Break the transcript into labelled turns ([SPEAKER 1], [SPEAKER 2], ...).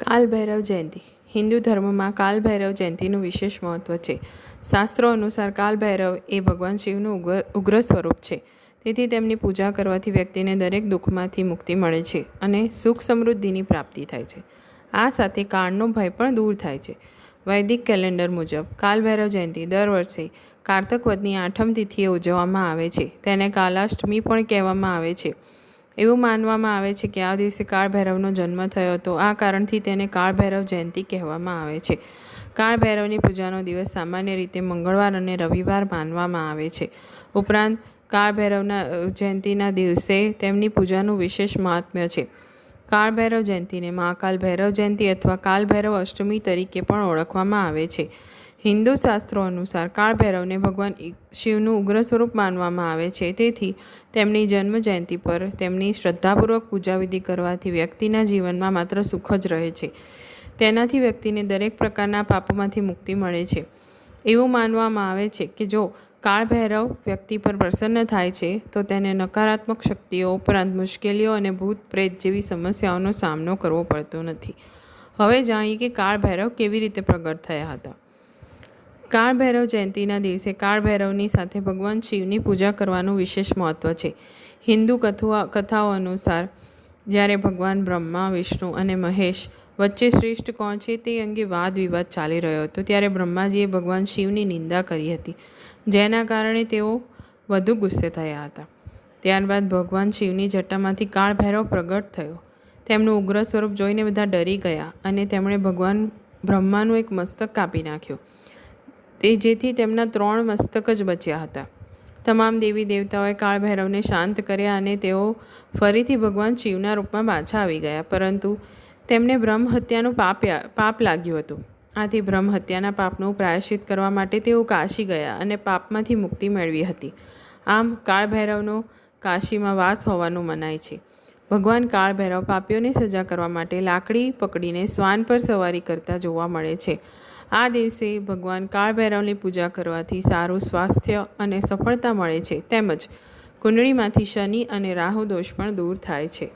[SPEAKER 1] કાલભૈરવ જયંતી. હિન્દુ ધર્મમાં કાલભૈરવ જયંતીનું વિશેષ મહત્ત્વ છે. શાસ્ત્રો અનુસાર કાલભૈરવ એ ભગવાન શિવનું ઉગ્ર ઉગ્ર સ્વરૂપ છે. તેથી તેમની પૂજા કરવાથી વ્યક્તિને દરેક દુઃખમાંથી મુક્તિ મળે છે અને સુખ સમૃદ્ધિની પ્રાપ્તિ થાય છે. આ સાથે કાળનો ભય પણ દૂર થાય છે. વૈદિક કેલેન્ડર મુજબ કાલભૈરવ જયંતી દર વર્ષે કારતક વદની આઠમ તિથિએ ઉજવવામાં આવે છે. તેને કાલાષ્ટમી પણ કહેવામાં આવે છે. એવું માનવામાં આવે છે કે આ દિવસે કાળભૈરવનો જન્મ થયો હતો. આ કારણથી તેને કાળભૈરવ જયંતી કહેવામાં આવે છે. કાળભૈરવની પૂજાનો દિવસ સામાન્ય રીતે મંગળવાર અને રવિવાર માનવામાં આવે છે. ઉપરાંત, કાળભૈરવના જયંતીના દિવસે તેમની પૂજાનું વિશેષ મહાત્મ્ય છે. કાળભૈરવ જયંતીને મહાકાલ ભૈરવ જયંતી અથવા કાલભૈરવ અષ્ટમી તરીકે પણ ઓળખવામાં આવે છે. હિન્દુ શાસ્ત્રો અનુસાર કાળભૈરવને ભગવાન શિવનું ઉગ્ર સ્વરૂપ માનવામાં આવે છે. તેથી તેમની જન્મ જયંતી પર તેમની શ્રદ્ધાપૂર્વક પૂજાવિધિ કરવાથી વ્યક્તિના જીવનમાં માત્ર સુખ જ રહે છે. તેનાથી વ્યક્તિને દરેક પ્રકારના પાપોમાંથી મુક્તિ મળે છે. એવું માનવામાં આવે છે કે જો કાળભૈરવ વ્યક્તિ પર પ્રસન્ન થાય છે, તો તેને નકારાત્મક શક્તિઓ ઉપરાંત મુશ્કેલીઓ અને ભૂત પ્રેત જેવી સમસ્યાઓનો સામનો કરવો પડતો નથી. હવે જાણીએ કે કાળભૈરવ કેવી રીતે પ્રગટ થયા હતા. કાળભૈરવ જયંતિના દિવસે કાળભૈરવની સાથે ભગવાન શિવની પૂજા કરવાનું વિશેષ મહત્ત્વ છે. હિન્દુ કથુઆ, કથાઓ અનુસાર જ્યારે ભગવાન બ્રહ્મા, વિષ્ણુ અને મહેશ વચ્ચે શ્રેષ્ઠ કોણ છે તે અંગે વાદ વિવાદ ચાલી રહ્યો હતો ત્યારે બ્રહ્માજીએ ભગવાન શિવની નિંદા કરી હતી, જેના કારણે તેઓ વધુ ગુસ્સે થયા હતા. ત્યારબાદ ભગવાન શિવની જટામાંથી કાળભૈરવ પ્રગટ થયો. તેમનું ઉગ્ર સ્વરૂપ જોઈને બધા ડરી ગયા અને તેમણે ભગવાન બ્રહ્માનું એક મસ્તક કાપી નાખ્યું. તે જેથી તેમના ત્રણ મસ્તક જ બચ્યા હતા. તમામ દેવી દેવતાઓએ કાળભૈરવને શાંત કર્યા અને તેઓ ફરીથી ભગવાન શિવના રૂપમાં પાછા આવી ગયા. પરંતુ તેમને બ્રહ્મ હત્યાનું પાપ પાપ લાગ્યું હતું. આથી બ્રહ્મ હત્યાના પાપનું પ્રાયશ્ચિત કરવા માટે તેઓ કાશી ગયા અને પાપમાંથી મુક્તિ મેળવી હતી. આમ કાળભૈરવનો કાશીમાં વાસ હોવાનું મનાય છે. ભગવાન કાળભૈરવ પાપીઓની સજા કરવા માટે લાકડી પકડીને શ્વાન પર સવારી કરતા જોવા મળે છે. આ દિવસે ભગવાન કાળભૈરવની પૂજા કરવાથી સારું સ્વાસ્થ્ય અને સફળતા મળે છે. તેમજ કુંડળીમાંથી શનિ અને રાહુ દોષ પણ દૂર થાય છે.